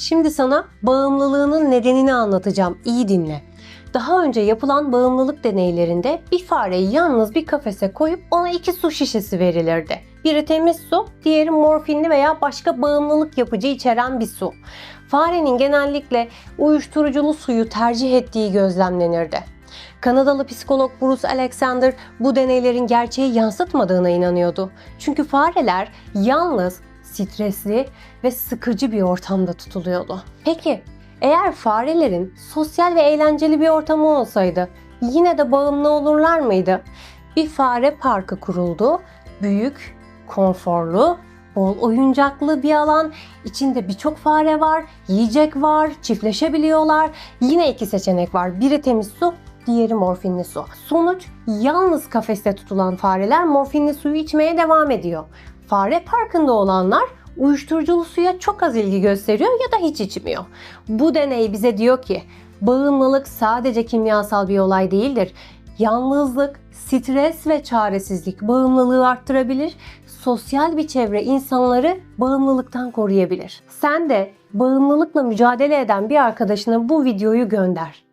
Şimdi sana bağımlılığının nedenini anlatacağım. İyi dinle. Daha önce yapılan bağımlılık deneylerinde bir fareyi yalnız bir kafese koyup ona iki su şişesi verilirdi. Biri temiz su, diğeri morfinli veya başka bağımlılık yapıcı içeren bir su. Farenin genellikle uyuşturuculu suyu tercih ettiği gözlemlenirdi. Kanadalı psikolog Bruce Alexander bu deneylerin gerçeği yansıtmadığına inanıyordu. Çünkü fareler yalnız, stresli ve sıkıcı bir ortamda tutuluyordu. Peki eğer farelerin sosyal ve eğlenceli bir ortamı olsaydı yine de bağımlı olurlar mıydı? Bir fare parkı kuruldu. Büyük, konforlu, bol oyuncaklı bir alan. İçinde birçok fare var, yiyecek var, çiftleşebiliyorlar. Yine iki seçenek var. Biri temiz su, diğeri morfinli su. Sonuç yalnız kafeste tutulan fareler morfinli suyu içmeye devam ediyor. Fare parkında olanlar uyuşturuculu suya çok az ilgi gösteriyor ya da hiç içmiyor. Bu deney bize diyor ki bağımlılık sadece kimyasal bir olay değildir. Yalnızlık, stres ve çaresizlik bağımlılığı arttırabilir. Sosyal bir çevre insanları bağımlılıktan koruyabilir. Sen de bağımlılıkla mücadele eden bir arkadaşına bu videoyu gönder.